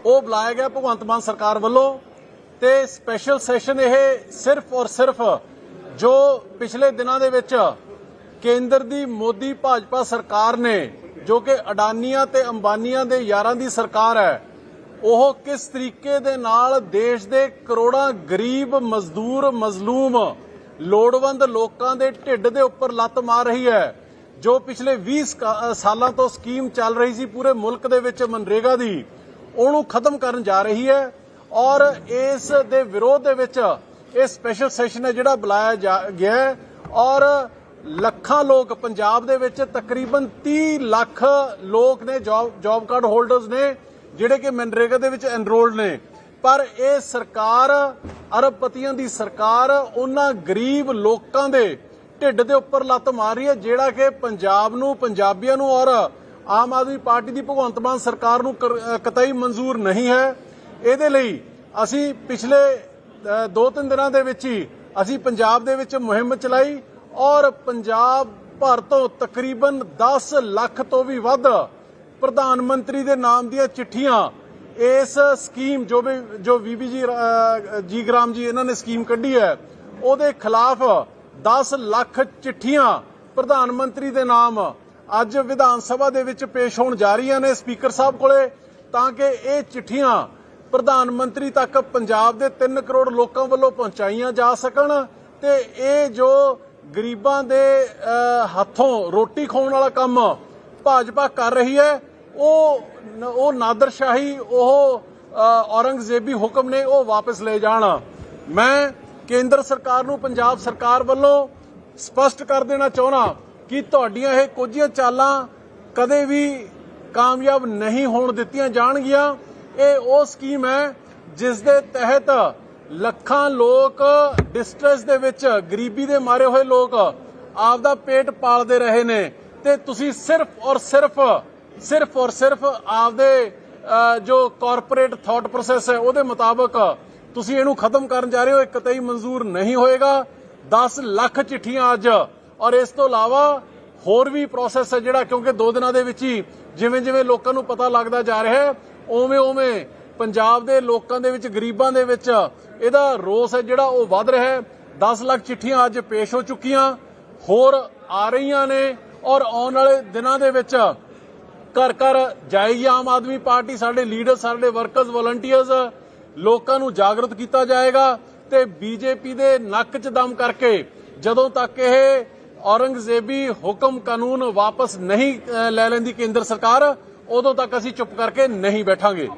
ਉਹ ਬੁਲਾਇਆ ਗਿਆ ਭਗਵੰਤ ਮਾਨ ਸਰਕਾਰ ਵੱਲੋਂ ਤੇ ਸਪੈਸ਼ਲ ਸੈਸ਼ਨ ਇਹ ਸਿਰਫ ਔਰ ਸਿਰਫ ਜੋ ਪਿਛਲੇ ਦਿਨਾਂ ਦੇ ਵਿੱਚ ਕੇਂਦਰ ਦੀ ਮੋਦੀ ਭਾਜਪਾ ਸਰਕਾਰ ਨੇ, ਜੋ ਕਿ ਅਡਾਨੀਆਂ ਤੇ ਅੰਬਾਨੀਆਂ ਦੇ ਯਾਰਾਂ ਦੀ ਸਰਕਾਰ ਹੈ, ਉਹ ਕਿਸ ਤਰੀਕੇ ਦੇ ਨਾਲ ਦੇਸ਼ ਦੇ ਕਰੋੜਾਂ ਗਰੀਬ, ਮਜ਼ਦੂਰ, ਮਜ਼ਲੂਮ, ਲੋੜਵੰਦ ਲੋਕਾਂ ਦੇ ਢਿੱਡ ਦੇ ਉੱਪਰ ਲੱਤ ਮਾਰ ਰਹੀ ਹੈ, ਜੋ ਪਿਛਲੇ 20 ਸਾਲਾਂ ਤੋਂ ਸਕੀਮ ਚੱਲ ਰਹੀ ਸੀ ਪੂਰੇ ਮੁਲਕ ਦੇ ਵਿੱਚ ਮਨਰੇਗਾ ਦੀ। ਉਹਨੂੰ ਖਤਮ ਕਰਨ ਜਾ ਰਹੀ ਹੈ ਔਰ ਇਸ ਦੇ ਵਿਰੋਧ ਦੇ ਵਿੱਚ ਇਹ ਸਪੈਸ਼ਲ ਸੈਸ਼ਨ ਹੈ ਜਿਹੜਾ ਬੁਲਾਇਆ ਜਾ- ਗਿਆ ਹੈ ਔਰ ਲੱਖਾਂ ਲੋਕ ਪੰਜਾਬ ਦੇ ਵਿੱਚ ਤਕਰੀਬਨ 30 ਲੱਖ ਲੋਕ ਨੇ ਜੌਬ ਜੌਬ ਕਾਰਡ ਹੋਲਡਰਸ ਨੇ, ਜਿਹੜੇ ਕਿ ਮਨਰੇਗਾ ਦੇ ਵਿੱਚ ਐਨਰੋਲਡ ਨੇ। ਪਰ ਇਹ ਸਰਕਾਰ, ਅਰਬਪਤੀਆਂ ਦੀ ਸਰਕਾਰ ਉਹਨਾਂ ਗਰੀਬ ਲੋਕਾਂ ਦੇ ਢਿੱਡ ਦੇ ਉੱਪਰ ਲੱਤ ਮਾਰ ਰਹੀ ਹੈ, ਜਿਹੜਾ ਕਿ ਪੰਜਾਬ ਨੂੰ, ਪੰਜਾਬੀਆਂ ਨੂੰ ਔਰ ਆਮ ਆਦਮੀ ਪਾਰਟੀ ਦੀ ਭਗਵੰਤ ਮਾਨ ਸਰਕਾਰ ਨੂੰ ਕਰ- ਕਤਈ ਮਨਜ਼ੂਰ ਨਹੀਂ ਹੈ। ਇਹਦੇ ਲਈ ਅਸੀਂ ਪਿਛਲੇ ਅ, ਦੋ ਤਿੰਨ ਦਿਨਾਂ ਦੇ ਵਿੱਚ ਹੀ ਅਸੀਂ ਪੰਜਾਬ ਦੇ ਵਿੱਚ ਮੁਹਿੰਮ ਚਲਾਈ ਔਰ ਪੰਜਾਬ ਭਰ ਤੋਂ ਤਕਰੀਬਨ 10 ਲੱਖ ਤੋਂ ਵੀ ਵੱਧ ਪ੍ਰਧਾਨ ਮੰਤਰੀ ਦੇ ਨਾਮ ਦੀਆਂ ਚਿੱਠੀਆਂ ਇਸ ਸਕੀਮ ਜੋ ਵੀ ਜੋ ਵੀਬੀ ਜੀ ਜੀ ਗ੍ਰਾਮ ਜੀ ਇਹਨਾਂ ਨੇ ਸਕੀਮ ਕੱਢੀ ਹੈ ਉਹਦੇ ਖਿਲਾਫ 10 ਲੱਖ ਚਿੱਠੀਆਂ ਪ੍ਰਧਾਨ ਮੰਤਰੀ ਦੇ ਨਾਮ ਅੱਜ ਵਿਧਾਨ ਸਭਾ ਦੇ ਵਿੱਚ ਪੇਸ਼ ਹੋਣ ਜਾ ਰਹੀਆਂ ਨੇ ਸਪੀਕਰ ਸਾਹਿਬ ਕੋਲੇ, ਤਾਂ ਕਿ ਇਹ ਚਿੱਠੀਆਂ ਪ੍ਰਧਾਨ ਮੰਤਰੀ ਤੱਕ ਪੰਜਾਬ ਦੇ 3 ਕਰੋੜ ਲੋਕਾਂ ਵੱਲੋਂ ਪਹੁੰਚਾਈਆਂ ਜਾ ਸਕਣ ਤੇ ਇਹ ਜੋ ਗਰੀਬਾਂ ਦੇ ਹੱਥੋਂ ਰੋਟੀ ਖਾਣ ਵਾਲਾ ਕੰਮ ਭਾਜਪਾ ਕਰ ਰਹੀ ਹੈ, ਉਹ ਉਹ ਨਾਦਰਸ਼ਾਹੀ, ਉਹ ਔਰੰਗਜ਼ੇਬੀ ਹੁਕਮ ਨੇ ਉਹ ਵਾਪਸ ਲੈ ਜਾਣ। ਮੈਂ ਕੇਂਦਰ ਸਰਕਾਰ ਨੂੰ, ਪੰਜਾਬ ਸਰਕਾਰ ਵੱਲੋਂ ਸਪਸ਼ਟ ਕਰ ਦੇਣਾ ਚਾਹੁੰਦਾ ਕਿ ਤੁਹਾਡੀਆਂ ਇਹ ਕੁਝੀਆਂ ਚਾਲਾਂ ਕਦੇ ਵੀ ਕਾਮਯਾਬ ਨਹੀਂ ਹੋਣ ਦਿੱਤੀਆਂ ਜਾਣਗੀਆਂ। ਇਹ ਉਹ ਸਕੀਮ ਹੈ ਜਿਸ ਦੇ ਤਹਿਤ ਲੱਖਾਂ ਲੋਕ ਡਿਸਟ੍ਰੈਸ ਦੇ ਵਿੱਚ, ਗਰੀਬੀ ਦੇ ਮਾਰੇ ਹੋਏ ਲੋਕ ਆਪਦਾ ਪੇਟ ਪਾਲਦੇ ਰਹੇ ਨੇ। ਤੇ ਤੁਸੀਂ ਸਿਰਫ ਔਰ ਸਿਰਫ ਸਿਰਫ ਔਰ ਸਿਰਫ ਆਪਦੇ ਜੋ ਕਾਰਪੋਰੇਟ ਥਾਟ ਪ੍ਰੋਸੈਸ ਹੈ, ਉਹਦੇ ਮੁਤਾਬਕ ਤੁਸੀਂ ਇਹਨੂੰ ਖਤਮ ਕਰਨ ਜਾ ਰਹੇ ਹੋ। ਇਹ ਕਤਈ ਮਨਜ਼ੂਰ ਨਹੀਂ ਹੋਏਗਾ। 10 ਲੱਖ ਚਿੱਠੀਆਂ ਅੱਜ ਔਰ ਇਸ ਤੋਂ ਇਲਾਵਾ ਹੋਰ ਵੀ ਪ੍ਰੋਸੈਸ ਹੈ ਜਿਹੜਾ ਕਿਉਂਕਿ ਦੋ ਦਿਨਾਂ ਦੇ ਵਿੱਚ ਹੀ ਜਿਵੇਂ ਜਿਵੇਂ ਲੋਕਾਂ ਨੂੰ ਪਤਾ ਲੱਗਦਾ ਜਾ ਰਿਹਾ ਹੈ, ਉਵੇਂ ਉਵੇਂ ਪੰਜਾਬ ਦੇ ਲੋਕਾਂ ਦੇ ਵਿੱਚ, ਗਰੀਬਾਂ ਦੇ ਵਿੱਚ ਇਹਦਾ ਰੋਸ ਹੈ ਜਿਹੜਾ ਉਹ ਵੱਧ ਰਿਹਾ ਹੈ। 10 ਲੱਖ ਚਿੱਠੀਆਂ ਅੱਜ ਪੇਸ਼ ਹੋ ਚੁੱਕੀਆਂ, ਹੋਰ ਆ ਰਹੀਆਂ ਨੇ ਔਰ ਆਉਣ ਵਾਲੇ ਦਿਨਾਂ ਦੇ ਵਿੱਚ ਘਰ ਘਰ ਜਾਏਗੀ ਆਮ ਆਦਮੀ ਪਾਰਟੀ, ਸਾਡੇ ਲੀਡਰ ਸਾਡੇ ਵਰਕਰਸ ਵਲੰਟੀਅਰਸ ਲੋਕਾਂ ਨੂੰ ਜਾਗਰਤ ਕੀਤਾ ਜਾਏਗਾ ਤੇ ਬੀਜੇਪੀ ਦੇ ਨੱਕ 'ਚ ਦਮ ਕਰਕੇ ਜਦੋਂ ਤੱਕ ਇਹ ਔਰੰਗਜ਼ੇਬੀ ਹੁਕਮ ਕਾਨੂੰਨ ਵਾਪਸ ਨਹੀਂ ਲੈ ਲੈਂਦੀ ਕੇਂਦਰ ਸਰਕਾਰ, ਉਦੋਂ ਤੱਕ ਅਸੀਂ ਚੁੱਪ ਕਰਕੇ ਨਹੀਂ ਬੈਠਾਂਗੇ।